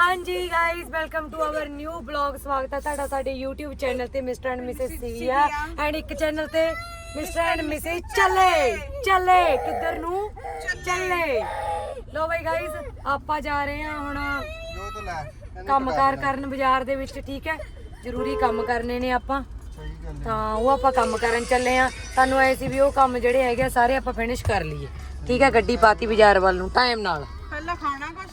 ਹਾਂਜੀ guys welcome to our new blog ਸਵਾਗਤ ਹੈ ਤੁਹਾਡਾ ਸਾਡੇ YouTube ਚੈਨਲ ਤੇ ਮਿਸਟਰ ਐਂਡ ਮਿਸਿਸ ਸੀਆ ਐਂਡ ਇੱਕ ਚੈਨਲ ਤੇ ਮਿਸਟਰ ਐਂਡ ਮਿਸਿਸ ਚੱਲੇ ਚੱਲੇ, ਕਿੱਧਰ ਨੂੰ? ਚੱਲੇ। ਲੋ ਬਈ ਗਾਇਸ ਆਪਾਂ ਜਾ ਰਹੇ ਹਾਂ ਹੁਣ ਜੋ ਤੋਂ ਲੈ ਕੰਮਕਾਰ ਕਰਨ ਬਾਜ਼ਾਰ ਦੇ ਵਿੱਚ, ਠੀਕ ਹੈ? ਜ਼ਰੂਰੀ ਕੰਮ ਕਰਨੇ ਨੇ ਆਪਾਂ। ਸਹੀ ਗੱਲ ਹੈ ਤਾਂ ਉਹ ਆਪਾਂ ਕੰਮ ਕਰਨ ਚੱਲੇ ਆ ਸਾਨੂੰ ਐ ਸੀ ਵੀ ਉਹ ਕੰਮ ਜਿਹੜੇ ਹੈਗੇ ਆ, ਸਾਰੇ ਆਪਾਂ ਫਿਨਿਸ਼ ਕਰ ਲਈਏ। ਠੀਕ ਹੈ, ਗੱਡੀ ਪਾਤੀ ਬਾਜ਼ਾਰ ਵੱਲ ਨੂੰ ਟਾਈਮ ਨਾਲ। ਪਹਿਲਾਂ ਖਾਣਾ ਕੁਛ?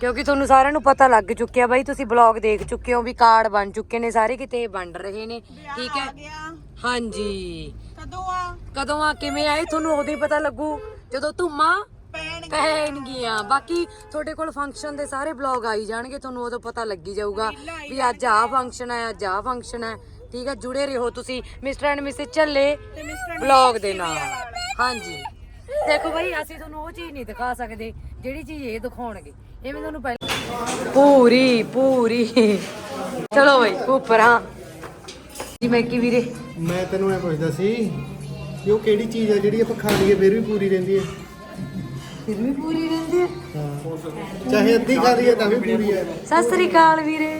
ਕਿਉਂਕਿ ਤੁਹਾਨੂੰ ਸਾਰਿਆਂ ਨੂੰ ਪਤਾ ਲੱਗ ਚੁੱਕਿਆ ਬਾਈ ਤੁਸੀਂ ਬਲੌਗ ਦੇਖ ਚੁੱਕੇ ਹੋ ਵੀ ਕਾਰਡ ਬਣ ਚੁੱਕੇ ਨੇ ਸਾਰੇ ਕਿਤੇ ਵੰਡ ਰਹੇ ਨੇ। ਠੀਕ ਹੈ? ਹਾਂਜੀ। ਕਦੋਂ ਆ? ਕਦੋਂ ਆ? ਕਿਵੇਂ ਆਏ? ਤੁਹਾਨੂੰ ਉਦੋਂ ਹੀ ਪਤਾ ਲੱਗੂ। ਜਦੋਂ ਧੁੰਮਾਂ ਪੈਣ ਪੈਣਗੀਆਂ। ਬਾਕੀ ਤੁਹਾਡੇ ਕੋਲ ਫੰਕਸ਼ਨ ਦੇ ਸਾਰੇ ਬਲੌਗ ਆਈ ਜਾਣਗੇ ਤੁਹਾਨੂੰ ਉਦੋਂ ਪਤਾ ਲੱਗੀ ਜਾਊਗਾ ਵੀ ਅੱਜ ਆਹ ਫੰਕਸ਼ਨ ਹੈ ਅੱਜ ਆਹ ਫੰਕਸ਼ਨ ਹੈ। ਠੀਕ ਹੈ? ਜੁੜੇ ਰਹੋ ਤੁਸੀਂ। ਮਿਸਟਰ ਐਂਡ ਮਿਸਿਸ ਚੱਲੇ ਬਲੌਗ ਦੇ ਨਾਲ। ਹਾਂਜੀ। ਦੇਖੋ ਭਾਈ ਅਸੀਂ ਤੁਹਾਨੂੰ ਉਹ ਚੀਜ਼ ਨਹੀਂ ਦਿਖਾ ਸਕਦੇ ਜਿਹੜੀ ਚੀਜ਼ ਇਹ ਦਿਖਾਉਣਗੇ। ਇਹ ਮੈਂ ਤੁਹਾਨੂੰ ਪਹਿਲਾਂ ਪੂਰੀ ਪੂਰੀ। ਚਲੋ ਭਾਈ ਉੱਪਰ ਹਾਂ। ਜੀ ਮੈਂ ਕੀ ਵੀਰੇ। ਮੈਂ ਤੈਨੂੰ ਇਹ ਪੁੱਛਦਾ ਸੀ ਕਿ ਉਹ ਕਿਹੜੀ ਚੀਜ਼ ਹੈ ਜਿਹੜੀ ਆਪਾਂ ਖਾ ਲਈਏ ਫਿਰ ਵੀ ਪੂਰੀ ਰਹਿੰਦੀ ਹੈ? ਫਿਰ ਵੀ ਪੂਰੀ ਰਹਿੰਦੀ ਹੈ? ਹਾਂ। ਚਾਹੇ ਅੱਧੀ ਖਾ ਲਈਏ ਤਾਂ ਵੀ ਪੂਰੀ ਹੈ। ਸਤਿ ਸ੍ਰੀ ਅਕਾਲ ਵੀਰੇ।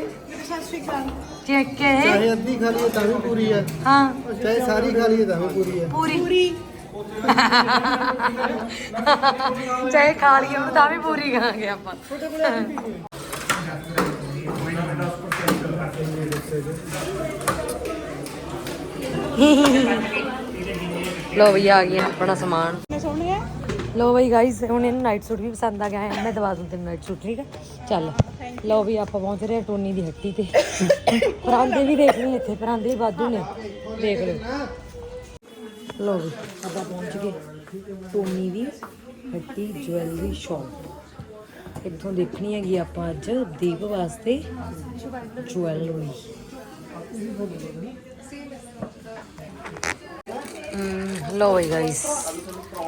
ਸਤਿ ਸ਼੍ਰੀ ਅਕਾਲ। ਚੈੱਕ ਹੈ ਚਾਹੇ ਅੱਧੀ ਖਾ ਲਈਏ ਤਾਂ ਵੀ ਪੂਰੀ ਹੈ। ਹਾਂ। ਚਾਹੇ ਸਾਰੀ ਖਾ ਲਈਏ ਤਾਂ ਵੀ ਪੂਰੀ ਹੈ। ਪੂਰੀ। ਪੂਰੀ। ਚਾਹੇ ਖਾ ਲਈਏ ਉਹ ਤਾਂ ਵੀ ਪੂਰੀ ਖਾਂਗੇ ਆਪਾਂ। ਲੋ ਵੀ ਆ ਗਿਆ ਆਪਣਾ ਸਮਾਨ। ਲੋ ਬਈ ਗਾਇਸ ਹੁਣ ਇਹਨੂੰ ਨਾਈਟ ਸੂਟ ਵੀ ਪਸੰਦ ਆ ਗਿਆ ਹੈ। ਮੈਂ ਦਵਾ ਦੂੰ ਤੈਨੂੰ ਨਾਈਟ ਸੂਟ ਠੀਕ ਹੈ ਚੱਲ। ਲੋ ਵੀ ਆਪਾਂ ਪਹੁੰਚ ਰਹੇ ਹਾਂ ਟੋਨੀ ਦੀ ਹੱਟੀ ਤੇ। ਪਰਾਂਦੇ ਵੀ ਦੇਖ ਲਈ ਇੱਥੇ ਪਰਾਂਦੇ ਵੀ ਵਾਧੂ ਨੇ। ਦੇਖ ਲਓ। ਲੋ ਵੀ ਆਪਾਂ ਪਹੁੰਚ ਗਏ। ਟੋਨੀ ਦੀ ਹੱਟੀ ਜੁਐਲਰੀ ਸ਼ਾਪ। ਇੱਥੋਂ ਦੇਖਣੀ ਹੈਗੀ ਆਪਾਂ ਅੱਜ ਦੀਪ ਵਾਸਤੇ ਜੁਐਲਰੀ। ਲੋ ਬਈ ਗਾਇਸ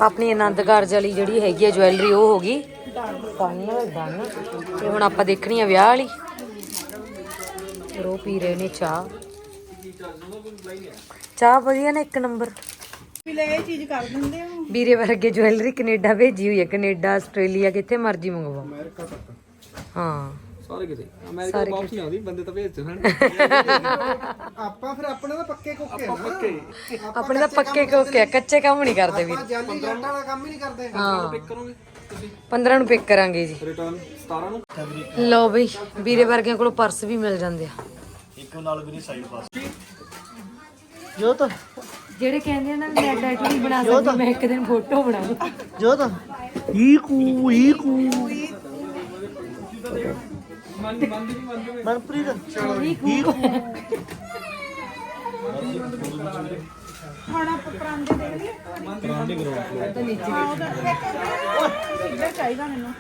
ਆਪਣੀ ਆਨੰਦ ਕਾਰਜ ਵਾਲੀ ਜਿਹੜੀ ਹੈਗੀ ਹੈ ਜਵੈਲਰੀ ਉਹ ਹੋ ਗਈ। Final done. ਤੇ ਹੁਣ ਆਪਾਂ ਦੇਖਣੀ ਆ ਵਿਆਹ ਵਾਲੀ। ਫਿਰ ਉਹ ਪੀ ਰਹੇ ਨੇ ਚਾਹ। ਚਾਹ ਵਧੀਆ ਨੇ ਇੱਕ ਨੰਬਰ। ਲੈ ਇਹ ਚੀਜ਼ ਕਰ ਦਿੰਦੇ ਹੋ ਵੀਰੇ ਵਰਗੇ ਜੁਐਲਰੀ ਕੈਨੇਡਾ ਭੇਜੀ ਹੋਈ ਹੈ ਕੈਨੇਡਾ ਆਸਟ੍ਰੇਲੀਆ ਕਿੱਥੇ ਮਰਜ਼ੀ ਮੰਗਵਾ। ਅਮਰੀਕਾ ਤੱਕ। ਹਾਂ। ਸਾਰੇ ਕਿਤੇ। ਅਮਰੀਕਾ ਤੋਂ ਵਾਪਸ ਨਹੀਂ ਆਉਂਦੀ ਬੰਦੇ ਤਾਂ ਭੇਜ ਦੇਣ ਆਪਾਂ ਫਿਰ ਆਪਣੇ ਤਾਂ ਪੱਕੇ ਕੁੱਕੇ ਆ ਨਾ। ਪੱਕੇ। ਆਪਣੇ ਤਾਂ ਪੱਕੇ ਕੋਕੇ ਆ, ਕੱਚੇ ਕੰਮ ਨਹੀਂ ਕਰਦੇ ਵੀਰ। ਆਪਾਂ ਜਾਲੀ ਜੱਟ ਵਾਲਾ ਕੰਮ ਹੀ ਨਹੀਂ ਕਰਦੇ। ਹਾਂ। ਪਿਕ ਕਰੋਗੇ ਤੁਸੀਂ? 15 ਨੂੰ ਪਿਕ ਕਰਾਂਗੇ ਜੀ। ਰਿਟਰਨ 17 ਨੂੰ? ਲਓ ਬਈ ਵੀਰੇ ਵਰਗਿਆਂ ਕੋਲੋਂ ਪਰਸ ਵੀ ਮਿਲ ਜਾਂਦੇ ਆ। ਜੋ ਤਾਂ ਜਿਹੜੇ ਕਹਿੰਦੇ ਆ ਨਾ ਵੀ ਮੈਂ ਟੈਟੂ ਨਹੀਂ ਬਣਾ ਸਕਦੀ ਮੈਂ ਇੱਕ ਦਿਨ ਫੋਟੋ ਬਣਾਉਂ ਜੋ ਤਾਂ ਈ ਕੂ ਈ ਕੂ ਮਨਪ੍ਰੀਤ ਹੁਣ ਆਪਾਂ ਪਰਾਂਦੇ ਦੇਖ ਲਈਏ ਪਰਾਂਦੇ ਕਰੋ ਹਾਂ ਉਹਦਾ ਇੱਕ ਇੱਧਰ ਚਾਹੀਦਾ ਮੈਨੂੰ।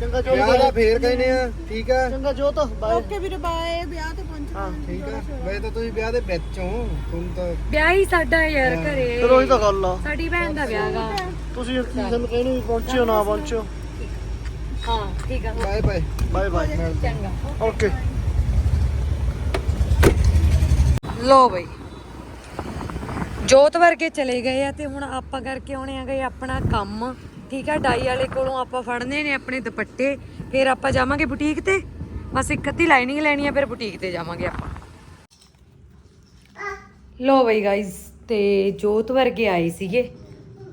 ਚੰਗਾ ਜੋ ਵਿਆਹ ਦਾ ਫੇਰ ਕਹਿੰਦੇ ਆ ਠੀਕ ਆ ਚੰਗਾ ਜੋ ਤਾਂ ਬਾਏ ਓਕੇ ਵੀਰੇ ਬਾਏ ਵਿਆਹ ਤੇ ਹਾਂ। ਠੀਕ ਆ ਵੈਸੇ ਤਾਂ ਤੁਸੀਂ ਵਿਆਹ ਦੇ ਵਿੱਚ ਹੋ। ਤੁਹਾਨੂੰ ਤਾਂ ਵਿਆਹ ਹੀ ਸਾਡਾ ਯਾਰ ਘਰੇ। ਚਲੋ ਇਹ ਤਾਂ ਗੱਲ ਆ। ਸਾਡੀ ਭੈਣ ਦਾ ਵਿਆਹ ਗਾ। ਤੁਸੀਂ ਸਾਨੂੰ ਕਹਿੰਦੇ ਵੀ ਪਹੁੰਚਿਓ ਨਾ ਪਹੁੰਚਿਓ। ਹਾਂ ਠੀਕ ਆ। Bye bye. Bye bye. ਚੰਗਾ। ਓਕੇ। ਲੋ ਬਈ। ਜੋਤ ਵਰਗੇ ਚਲੇ ਗਏ ਆ ਤੇ ਹੁਣ ਆਪਾਂ ਕਰਕੇ ਆਉਣੇ ਆ ਗਏ ਆਪਣਾ ਕੰਮ। ਠੀਕ ਆ ਡਾਈ ਵਾਲੇ ਕੋਲੋਂ ਆਪਾਂ ਫੜਨੇ ਨੇ ਆਪਣੇ ਦੁਪੱਟੇ। ਫਿਰ ਆਪਾਂ ਜਾਵਾਂਗੇ ਬੁਟੀਕ ਤੇ। ਬਸ ਇੱਕ ਅੱਧੀ ਲਾਈਨਿੰਗ ਲੈਣੀ ਆ, ਫਿਰ ਬੁਟੀਕ ਤੇ ਜਾਵਾਂਗੇ ਆਪਾਂ। ਲੋ ਬਈ ਗਾਇਸ ਤੇ ਜੋਤ ਵਰਗੇ ਆਏ ਸੀਗੇ।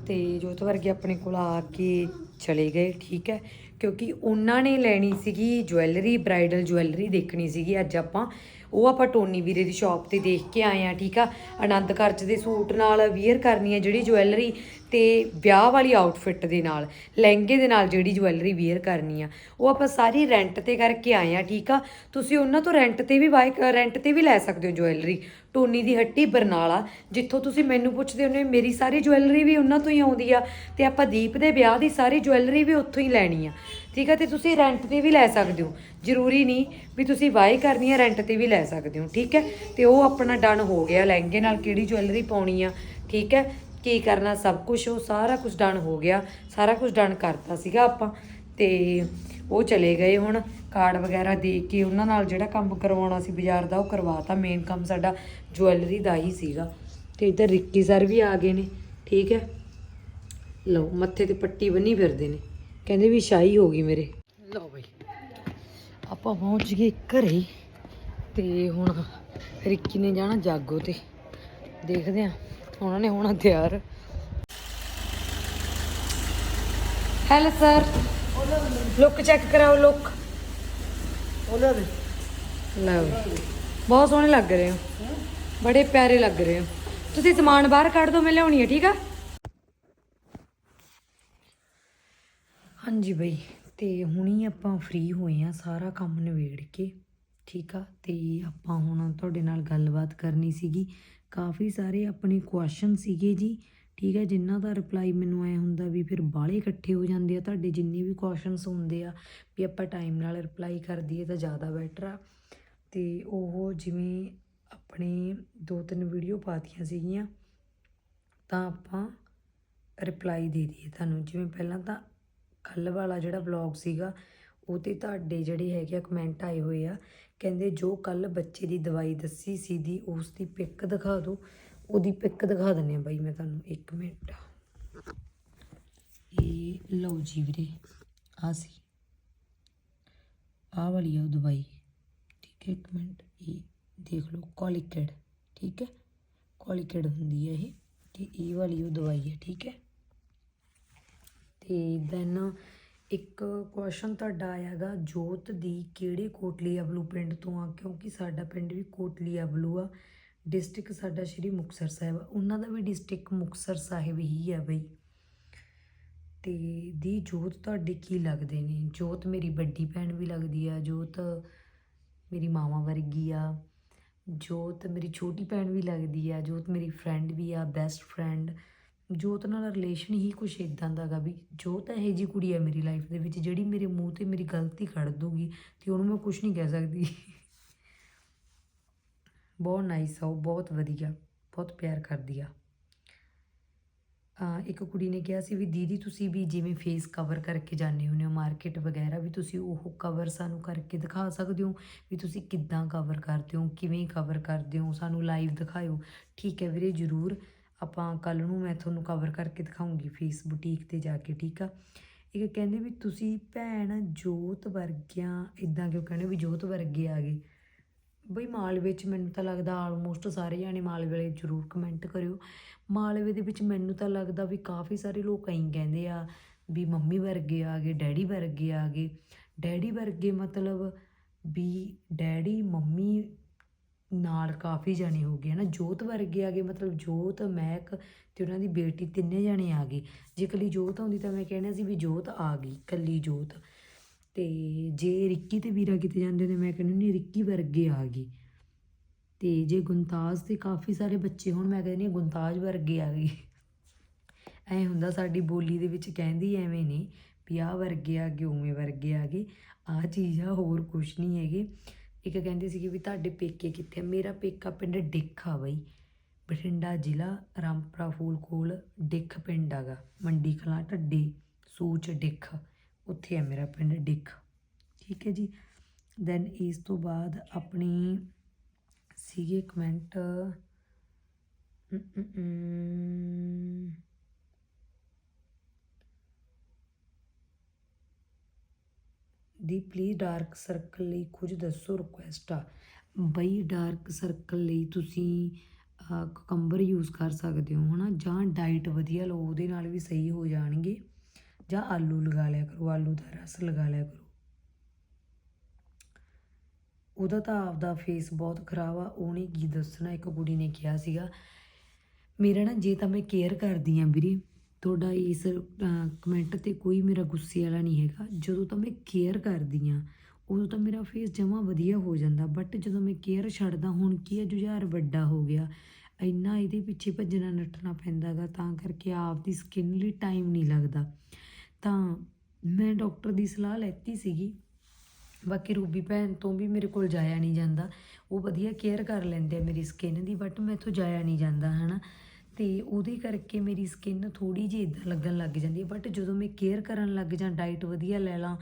ਤੇ ਜੋਤ ਵਰਗੇ ਆਪਣੇ ਕੋਲ ਆ ਕੇ ਚਲੇ ਗਏ, ਠੀਕ ਹੈ? ਕਿਉਂਕਿ ਉਹਨਾਂ ਨੇ ਲੈਣੀ ਸੀਗੀ ਜੁਐਲਰੀ, ਬ੍ਰਾਈਡਲ ਜੁਐਲਰੀ ਦੇਖਣੀ ਸੀਗੀ ਅੱਜ ਆਪਾਂ। ਉਹ ਆਪਾਂ ਟੋਨੀ ਵੀਰੇ ਦੀ ਸ਼ਾਪ ਤੇ ਦੇਖ ਕੇ ਆਏ ਆ ਠੀਕ ਆ? ਆਨੰਦ ਕਾਰਜ ਦੇ ਸੂਟ ਨਾਲ ਵੀਅਰ ਕਰਨੀ ਹੈ ਜਿਹੜੀ ਜੁਐਲਰੀ ਤੇ ਵਿਆਹ ਵਾਲੀ ਆਊਟਫਿਟ ਦੇ ਨਾਲ, ਲਹਿੰਗੇ ਦੇ ਨਾਲ ਜਿਹੜੀ ਜੁਐਲਰੀ ਵੀਅਰ ਕਰਨੀ ਆ। ਉਹ ਆਪਾਂ ਸਾਰੀ ਰੈਂਟ ਤੇ ਕਰਕੇ ਆਏ ਆ ਠੀਕ ਆ? ਤੁਸੀਂ ਉਹਨਾਂ ਤੋਂ ਰੈਂਟ ਤੇ ਵੀ ਬਾਈ ਰੈਂਟ ਤੇ ਵੀ ਲੈ ਸਕਦੇ ਹੋ ਜੁਐਲਰੀ ਟੋਨੀ ਦੀ ਹੱਟੀ ਬਰਨਾਲਾ, ਜਿੱਥੋਂ ਤੁਸੀਂ ਮੈਨੂੰ ਪੁੱਛਦੇ ਹੋ, ਮੇਰੀ ਸਾਰੀ ਜੁਐਲਰੀ ਵੀ ਉਹਨਾਂ ਤੋਂ ਹੀ ਆਉਂਦੀ ਆ ਤੇ ਆਪਾਂ ਦੀਪ ਦੇ ਵਿਆਹ ਦੀ ਸਾਰੀ ਜੁਐਲਰੀ ਵੀ ਉੱਥੋਂ ਹੀ ਲੈਣੀ ਆ। ਠੀਕ ਹੈ ਤੇ ਤੁਸੀਂ ਰੈਂਟ ਤੇ ਵੀ ਲੈ ਸਕਦੇ ਹੋ। ਜ਼ਰੂਰੀ ਨਹੀਂ ਵੀ ਤੁਸੀਂ ਬਾਈ ਕਰਨੀ ਹੈ ਰੈਂਟ ਤੇ ਵੀ ਲੈ ਸਕਦੇ ਹੋ, ਠੀਕ ਹੈ ਤੇ ਉਹ ਆਪਣਾ ਡਨ ਹੋ ਗਿਆ, ਲਹਿੰਗੇ ਨਾਲ ਕਿਹੜੀ ਜੁਐਲਰੀ ਪਾਉਣੀ ਆ, ਠੀਕ ਹੈ ਕੀ ਕਰਨਾ, ਸਭ ਕੁਝ ਉਹ ਸਾਰਾ ਕੁਝ ਡਨ ਹੋ ਗਿਆ, ਸਾਰਾ ਕੁਝ ਡਨ ਕਰਤਾ ਸੀਗਾ ਆਪਾਂ, ਤੇ ਉਹ ਚਲੇ ਗਏ ਹੁਣ ਕਾਰਡ ਵਗੈਰਾ ਦੇ ਕੇ ਉਹਨਾਂ ਨਾਲ ਜਿਹੜਾ ਕੰਮ ਕਰਵਾਉਣਾ ਸੀ ਬਾਜ਼ਾਰ ਦਾ, ਉਹ ਕਰਵਾਤਾ। ਮੇਨ ਕੰਮ ਸਾਡਾ ਜੁਐਲਰੀ ਦਾ ਹੀ ਸੀਗਾ। ਤੇ ਇੱਧਰ ਰਿੱਕੀ ਸਰ ਵੀ ਆ ਗਏ ਨੇ, ਠੀਕ ਹੈ ਲਓ, ਮੱਥੇ ਤੇ ਪੱਟੀ ਬੰਨੀ ਫਿਰਦੇ ਨੇ। ਕਹਿੰਦੇ ਵੀ ਸ਼ਾਹੀ ਹੋ ਗਈ ਮੇਰੇ। ਲਓ ਬਈ, ਆਪਾਂ ਪਹੁੰਚ ਗਏ ਘਰੇ ਤੇ ਹੁਣ ਰਿੱਕੀ ਨੇ ਜਾਣਾ ਜਾਗੋ ਤੇ। ਦੇਖਦੇ ਆ ਉਹਨਾਂ ਨੇ ਹੋਣਾ ਤਿਆਰ। ਹੈਲੋ ਸਰ ਲੁੱਕ ਚੈੱਕ ਕਰਾਓ ਲੁੱਕ ਉਹਨਾਂ ਦੇ ਲਓ ਬਹੁਤ ਸੋਹਣੇ ਲੱਗ ਰਹੇ ਹੋ। ਬੜੇ ਪਿਆਰੇ ਲੱਗ ਰਹੇ ਹੋ। ਤੁਸੀਂ ਸਮਾਨ ਬਾਹਰ ਕੱਢ ਦਿਓ, ਮੈਂ ਲਿਆਉਣੀ ਹੈ ਠੀਕ ਆ? ਹਾਂਜੀ ਬਈ, ਤੇ ਹੁਣੀ ਆਪਾਂ ਫ੍ਰੀ ਹੋਏ ਆ ਸਾਰਾ ਕੰਮ ਨਿਬੇੜ ਕੇ, ਠੀਕ ਆ? ਤੇ ਆਪਾਂ ਹੁਣ ਤੁਹਾਡੇ ਨਾਲ ਗੱਲਬਾਤ ਕਰਨੀ ਸੀਗੀ। ਕਾਫੀ ਸਾਰੇ ਆਪਣੇ ਕੁਐਸਚਨ ਸੀਗੇ ਜੀ, ਠੀਕ ਹੈ ਜਿਨ੍ਹਾਂ ਦਾ ਰਿਪਲਾਈ ਮੈਨੂੰ ਐ ਹੁੰਦਾ ਵੀ ਫਿਰ ਬਾਹਲੇ ਇਕੱਠੇ ਹੋ ਜਾਂਦੇ ਆ, ਤੁਹਾਡੇ ਜਿੰਨੇ ਵੀ ਕੁਐਸਚਨਸ ਹੁੰਦੇ ਆ, ਵੀ ਆਪਾਂ ਟਾਈਮ ਨਾਲ ਰਿਪਲਾਈ ਕਰ ਦਈਏ ਤਾਂ ਜ਼ਿਆਦਾ ਬੈਟਰ ਆ। ਤੇ ਉਹ ਜਿਵੇਂ ਆਪਣੇ ਦੋ ਤਿੰਨ ਵੀਡੀਓ ਪਾਤੀਆਂ ਸੀਗੀਆਂ, ਤਾਂ ਆਪਾਂ ਰਿਪਲਾਈ ਦੇ ਦਈਏ ਤੁਹਾਨੂੰ। ਜਿਵੇਂ ਪਹਿਲਾਂ ਤਾਂ ਕੱਲ ਵਾਲਾ ਜਿਹੜਾ ਵਲੌਗ ਸੀਗਾ ਉਹ ਤੇ ਤੁਹਾਡੇ ਜਿਹੜੇ ਹੈਗੇ ਆ ਕਮੈਂਟ ਆਏ ਹੋਏ ਆ, ਕਹਿੰਦੇ ਜੋ ਕੱਲ ਬੱਚੇ ਦੀ ਦਵਾਈ ਦੱਸੀ ਸੀ ਦੀ ਉਸ ਦੀ ਪਿਕ ਦਿਖਾ ਦਿਓ। ਉਹਦੀ ਪਿਕ ਦਿਖਾ ਦਿੰਨੇ ਆ ਬਾਈ ਮੈਂ ਤੁਹਾਨੂੰ 1 ਮਿੰਟ। ਇਹ ਲਓ ਜੀ ਵੀਰੇ, ਆ ਸੀ। ਆਹ ਵਾਲੀ ਆ ਉਹ ਦਵਾਈ, ਠੀਕ ਹੈ, ਇੱਕ ਮਿੰਟ। ਇਹ ਦੇਖ ਲਓ ਕੋਲਿਕੇਡ ਠੀਕ ਹੈ? ਕੋਲਿਕੇਡ ਹੁੰਦੀ ਹੈ ਇਹ, ਤੇ ਇਹ ਵਾਲੀ ਉਹ ਦਵਾਈ ਹੈ, ਠੀਕ ਹੈ? ਤੇ ਦੈਨ ਇੱਕ ਕੁਐਸਚਨ ਤੁਹਾਡਾ ਆਇਆਗਾ ਜੋਤ ਦੀ ਕਿਹੜੇ ਕੋਟਲੀ ਅਬਲੂ ਪਿੰਡ ਤੋਂ ਆ? ਕਿਉਂਕਿ ਸਾਡਾ ਪਿੰਡ ਵੀ ਕੋਟਲੀ ਅਬਲੂ ਆ। ਡਿਸਟ੍ਰਿਕਟ ਸਾਡਾ ਸ਼੍ਰੀ ਮੁਕਤਸਰ ਸਾਹਿਬ ਆ। ਉਹਨਾਂ ਦਾ ਵੀ ਡਿਸਟ੍ਰਿਕਟ ਮੁਕਤਸਰ ਸਾਹਿਬ ਹੀ ਆ ਬਈ। ਤੇ ਦੀ ਜੋਤ ਤੁਹਾਡੇ ਕੀ ਲੱਗਦੇ ਨੇ? ਜੋਤ ਮੇਰੀ ਵੱਡੀ ਭੈਣ ਵੀ ਲੱਗਦੀ ਆ। ਜੋਤ ਮੇਰੀ ਮਾਵਾ ਵਰਗੀ ਆ। ਜੋਤ ਮੇਰੀ ਛੋਟੀ ਭੈਣ ਵੀ ਲੱਗਦੀ ਆ। ਜੋਤ ਮੇਰੀ ਫਰੈਂਡ ਵੀ ਆ ਬੈਸਟ ਫਰੈਂਡ ਜੋਤ ਨਾਲ ਰਿਲੇਸ਼ਨ ਹੀ ਕੁਛ ਇਦਾਂ ਦਾ ਗਾ ਵੀ ਜੋਤ ਇਹੋ ਜੀ ਕੁੜੀ ਆ ਮੇਰੀ ਲਾਈਫ ਦੇ ਵਿੱਚ ਜਿਹੜੀ ਮੇਰੇ ਮੂੰਹ ਤੇ ਮੇਰੀ ਗਲਤੀ ਕੱਢ ਦੂਗੀ ਤੇ ਉਹਨੂੰ ਮੈਂ ਕੁਝ ਨਹੀਂ ਕਹਿ ਸਕਦੀ। ਬਹੁਤ ਨਾਈਸ ਆ, ਉਹ ਬਹੁਤ ਵਧੀਆ, ਬਹੁਤ ਪਿਆਰ ਕਰਦੀ ਆ। ਇੱਕ ਕੁੜੀ ਨੇ ਕਿਹਾ ਸੀ ਵੀ ਦੀਦੀ ਤੁਸੀਂ ਵੀ ਜਿਵੇਂ ਫੇਸ ਕਵਰ ਕਰਕੇ ਜਾਂਦੇ ਹੁੰਦੇ ਹੋ ਮਾਰਕੀਟ ਵਗੈਰਾ ਵੀ ਤੁਸੀਂ ਉਹ ਕਵਰ ਸਾਨੂੰ ਕਰਕੇ ਦਿਖਾ ਸਕਦੇ ਹੋ ਵੀ ਤੁਸੀਂ ਕਿੱਦਾਂ ਕਵਰ ਕਰਦੇ ਹੋ, ਕਿਵੇਂ ਕਵਰ ਕਰਦੇ ਹੋ, ਸਾਨੂੰ ਲਾਈਵ ਦਿਖਾਇਓ। ਠੀਕ ਹੈ ਵੀਰੇ, ਜ਼ਰੂਰ। ਆਪਾਂ ਕੱਲ ਨੂੰ ਮੈਂ ਤੁਹਾਨੂੰ ਕਵਰ ਕਰਕੇ ਦਿਖਾਉਂਗੀ ਫੇਸ ਬੁਟੀਕ ਤੇ ਜਾ ਕੇ, ਠੀਕ ਆ? ਇਹ ਕਹਿੰਦੇ ਵੀ ਤੁਸੀਂ ਭੈਣ ਜੋਤ ਵਰਗਿਆਂ ਇਦਾਂ ਕਿਉਂ ਕਹਿੰਦੇ ਵੀ ਜੋਤ ਵਰਗੇ ਆ ਗਏ? ਬਈ ਮਾਲਵੇ ਚ ਮੈਨੂੰ ਤਾਂ ਲੱਗਦਾ ਆਲਮੋਸਟ ਸਾਰੇ ਜਾਣੇ ਮਾਲਵੇ ਵਾਲੇ ਜ਼ਰੂਰ ਕਮੈਂਟ ਕਰਿਓ। ਮਾਲਵੇ ਦੇ ਵਿੱਚ ਮੈਨੂੰ ਤਾਂ ਲੱਗਦਾ ਵੀ ਕਾਫੀ ਸਾਰੇ ਲੋਕ ਐਂ ਕਹਿੰਦੇ ਆ ਵੀ ਮੰਮੀ ਵਰਗੇ ਆ ਗਏ, ਡੈਡੀ ਵਰਗੇ ਆ ਗਏ। ਡੈਡੀ ਵਰਗੇ ਮਤਲਬ ਵੀ ਡੈਡੀ, ਮੰਮੀ ਨਾਲ ਕਾਫੀ ਜਾਣੇ ਹੋ ਗਏ ਨਾ ਜੋਤ ਵਰਗੇ ਆ ਗਏ, ਮਤਲਬ ਜੋਤ, ਮਹਿਕ ਤੇ ਉਹਨਾਂ ਦੀ ਬੇਟੀ ਤਿੰਨੇ ਜਾਣੇ ਆ ਗਏ। ਜੇ ਕੱਲੀ ਜੋਤ ਆਉਂਦੀ ਤਾਂ ਮੈਂ ਕਹਿਣਾ ਸੀ ਵੀ ਜੋਤ ਆ ਗਈ ਕੱਲੀ ਜੋਤ। ਤੇ ਜੇ ਰਿੱਕੀ ਤੇ ਵੀਰਾ ਕਿਤੇ ਜਾਂਦੇ ਨੇ, ਮੈਂ ਕਹਿੰਦੀ ਨਹੀਂ ਰਿੱਕੀ ਵਰਗੇ ਆ ਗਈ ਤੇ ਜੇ ਗੁੰਤਾਜ ਤੇ ਕਾਫੀ ਸਾਰੇ ਬੱਚੇ ਹੋਣ, ਮੈਂ ਕਹਿੰਦੀ ਹਾਂ ਗੁੰਤਾਜ ਵਰਗੇ ਆ ਗਏ। ਐ ਹੁੰਦਾ ਸਾਡੀ ਬੋਲੀ ਦੇ ਵਿੱਚ ਕਹਿੰਦੀ ਐਵੇਂ ਨਹੀਂ ਵੀ ਆਹ ਵਰਗੇ ਆ ਗਏ, ਉਵੇਂ ਵਰਗੇ ਆ ਗਏ। ਆਹ ਚੀਜ਼ ਆ, ਹੋਰ ਕੁਛ ਨਹੀਂ ਹੈਗੇ। ਇੱਕ ਕਹਿੰਦੇ ਸੀਗੇ ਵੀ ਤੁਹਾਡੇ ਪੇਕੇ ਕਿੱਥੇ ਆ? ਮੇਰਾ ਪੇਕਾ ਪਿੰਡ ਡਿੱਖ ਆ ਬਈ। ਬਠਿੰਡਾ ਜ਼ਿਲ੍ਹਾ ਰਾਮਪੁਰਾ ਫੂਲ ਕੋਲ ਡਿੱਖ ਪਿੰਡ ਹੈਗਾ। ਮੰਡੀ ਕਲਾਂ ਢੱਡੀ, ਸੂਚ ਡਿੱਖ। ਉੱਥੇ ਹੈ ਮੇਰਾ ਪਿੰਡ ਡਿੱਖ। ਠੀਕ ਹੈ ਜੀ। ਦੈਨ ਇਸ ਤੋਂ ਬਾਅਦ ਆਪਣੀ ਸੀਗੇ ਕਮੈਂਟ ਦੀ ਪਲੀਜ਼ ਡਾਰਕ ਸਰਕਲ ਲਈ ਕੁਝ ਦੱਸੋ ਰਿਕੁਐਸਟ ਆ। ਬਈ ਡਾਰਕ ਸਰਕਲ ਲਈ ਤੁਸੀਂ ਕਕੰਬਰ ਯੂਜ਼ ਕਰ ਸਕਦੇ ਹੋ, ਹਨਾ? ਜਾਂ ਡਾਈਟ ਵਧੀਆ ਲਓ, ਉਹਦੇ ਨਾਲ ਵੀ ਸਹੀ ਹੋ ਜਾਣਗੇ। ਜਾਂ ਆਲੂ ਲਗਾ ਲਿਆ ਕਰੋ, ਆਲੂ ਦਾ ਰਸ ਲਗਾ ਲਿਆ ਕਰੋ। ਉਹਦਾ ਤਾਂ ਆਪਦਾ ਫੇਸ ਬਹੁਤ ਖਰਾਬ ਆ। ਉਹਨੇ ਕੀ ਦੱਸਣਾ? ਇੱਕ ਕੁੜੀ ਨੇ ਕਿਹਾ ਸੀਗਾ, ਮੇਰਾ ਨਾ ਜੇ ਤਾਂ ਮੈਂ ਕੇਅਰ ਕਰਦੀ ਆ ਵੀਰੇ ਤੁਹਾਡਾ ਇਸ ਕਮੈਂਟ ਤੇ ਕੋਈ ਮੇਰਾ ਗੁੱਸੇ ਵਾਲਾ ਨਹੀਂ ਹੈਗਾ। ਜਦੋਂ ਤਾਂ ਮੈਂ ਕੇਅਰ ਕਰਦੀ ਆ ਉਦੋਂ ਤਾਂ ਮੇਰਾ ਫੇਸ ਜਮਾ ਵਧੀਆ ਹੋ ਜਾਂਦਾ। ਬਟ ਜਦੋਂ ਮੈਂ ਕੇਅਰ ਛੱਡਦਾ, ਹੁਣ ਕੀ ਹੈ, ਜੁਝਾਰ ਵੱਡਾ ਹੋ ਗਿਆ। ਇੰਨਾ ਇਹਦੇ ਪਿੱਛੇ ਭੱਜਣਾ ਨੱਠਣਾ ਪੈਂਦਾਗਾ, ਤਾਂ ਕਰਕੇ ਆਪ ਦੀ ਸਕਿਨ ਲਈ ਟਾਈਮ ਨਹੀਂ ਲੱਗਦਾ। ਤਾਂ ਮੈਂ ਡਾਕਟਰ ਦੀ ਸਲਾਹ ਲੈਤੀ ਸੀਗੀ। ਬਾਕੀ ਰੂਬੀ ਭੈਣ ਤੋਂ ਵੀ ਮੇਰੇ ਕੋਲ ਜਾਇਆ ਨਹੀਂ ਜਾਂਦਾ। ਉਹ ਵਧੀਆ ਕੇਅਰ ਕਰ ਲੈਂਦੇ ਆ ਮੇਰੀ ਸਕਿਨ ਦੀ ਬਟ ਮੈਥੋਂ ਜਾਇਆ ਨਹੀਂ ਜਾਂਦਾ, ਹਨਾ। ਤੇ ਉਹਦੇ ਕਰਕੇ ਮੇਰੀ ਸਕਿਨ ਥੋੜੀ ਜਿਹੀ ਇਦਾਂ ਲੱਗਣ ਲੱਗ ਜਾਂਦੀ ਹੈ। ਬਟ ਜਦੋਂ ਮੈਂ ਕੇਅਰ ਕਰਨ ਲੱਗ ਜਾਂ ਡਾਈਟ ਵਧੀਆ ਲੈ ਲਾਂ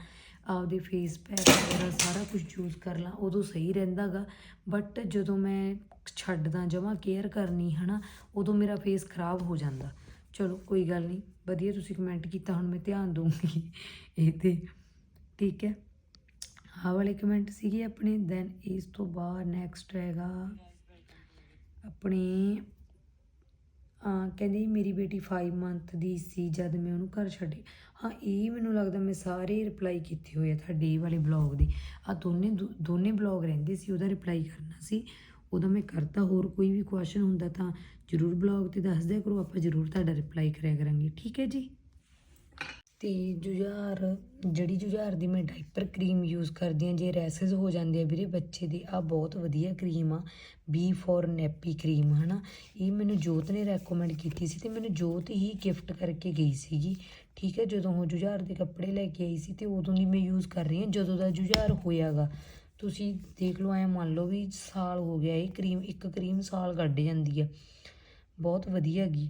ਆਪਦੇ ਫੇਸ ਪੈਕ ਵਗੈਰਾ ਸਾਰਾ ਕੁਝ ਯੂਜ਼ ਕਰ ਲਾਂ ਉਦੋਂ ਸਹੀ ਰਹਿੰਦਾਗਾ ਬਟ ਜਦੋਂ ਮੈਂ ਛੱਡਦਾ ਜਮਾ ਕੇਅਰ ਕਰਨੀ ਹਨਾ ਉਦੋਂ ਮੇਰਾ ਫੇਸ ਖਰਾਬ ਹੋ ਜਾਂਦਾ। ਚਲੋ ਕੋਈ ਗੱਲ ਨਹੀਂ। ਵਧੀਆ ਤੁਸੀਂ ਕਮੈਂਟ ਕੀਤਾ ਹੁਣ ਮੈਂ ਧਿਆਨ ਦਊਂਗੀ ਇਹ ਤੇ। ਠੀਕ ਹੈ? ਆਹ ਵਾਲੇ ਕਮੈਂਟ ਸੀਗੇ ਆਪਣੇ ਦੈਨ ਇਸ ਤੋਂ ਬਾਅਦ ਨੈਕਸਟ ਹੈਗਾ ਆਪਣੀ ਕਹਿੰਦੀ ਮੇਰੀ ਬੇਟੀ 5 ਮੰਥ ਦੀ ਸੀ ਜਦ ਮੈਂ ਉਹਨੂੰ ਘਰ ਛੱਡੀ। ਹਾਂ, ਇਹ ਮੈਨੂੰ ਲੱਗਦਾ ਮੈਂ ਸਾਰੇ ਰਿਪਲਾਈ ਕੀਤੇ ਹੋਏ ਆ ਤੁਹਾਡੇ ਇਹ ਵਾਲੇ ਬਲੌਗ ਦੇ। ਆ ਦੋਨੇ ਦੋ- ਦੋਨੇ ਬਲੌਗ ਰਹਿੰਦੇ ਸੀ, ਉਹਦਾ ਰਿਪਲਾਈ ਕਰਨਾ ਸੀ। ਉਹਦਾ ਮੈਂ ਕਰਤਾ, ਹੋਰ ਕੋਈ ਵੀ ਕੁਐਸਚਨ ਹੁੰਦਾ ਤਾਂ ਜਰੂਰ ਬਲੌਗ ਤੇ ਦੱਸ ਦਿਆ ਕਰੋ, ਆਪਾਂ ਜਰੂਰ ਤੁਹਾਡਾ ਰਿਪਲਾਈ ਕਰਿਆ ਕਰਾਂਗੇ। ਠੀਕ ਹੈ ਜੀ? ਤੇ ਜੁਝਾਰ, ਜਿਹੜੀ ਜੁਝਾਰ ਦੀ ਮੈਂ ਡਾਈਪਰ ਕਰੀਮ ਯੂਜ਼ ਕਰਦੀ ਆ ਜੇ ਰੈਸਸ ਹੋ ਜਾਂਦੇ ਆ ਵੀਰੇ ਬੱਚੇ ਦੇ ਆ ਬਹੁਤ ਵਧੀਆ ਕਰੀਮ ਆ ਬੀ ਫੋਰ ਨੈਪੀ ਕਰੀਮ, ਹਨਾ। ਇਹ ਮੈਨੂੰ ਜੋਤ ਨੇ ਰეკਮੈਂਡ ਕੀਤੀ ਸੀ ਤੇ ਮੈਨੂੰ ਜੋਤ ਹੀ ਗਿਫਟ ਕਰਕੇ ਗਈ ਸੀਗੀ। ਠੀਕ ਹੈ, ਜਦੋਂ ਉਹ ਜੁਝਾਰ ਦੇ ਕੱਪੜੇ ਲੈ ਕੇ ਆਈ ਸੀ ਤੇ ਉਦੋਂ ਦੀ ਮੈਂ ਯੂਜ਼ ਕਰ ਰਹੀ ਆ ਜਦੋਂ ਦਾ ਜੁਝਾਰ ਹੋਇਆਗਾ। ਤੁਸੀਂ ਦੇਖ ਲਓ, ਐ ਮੰਨ ਲਓ ਵੀ ਸਾਲ ਹੋ ਗਿਆ, ਇਹ ਕਰੀਮ ਇੱਕ ਕਰੀਮ ਸਾਲ ਕੱਢ ਜਾਂਦੀ ਆ। ਬਹੁਤ ਵਧੀਆ ਗੀ।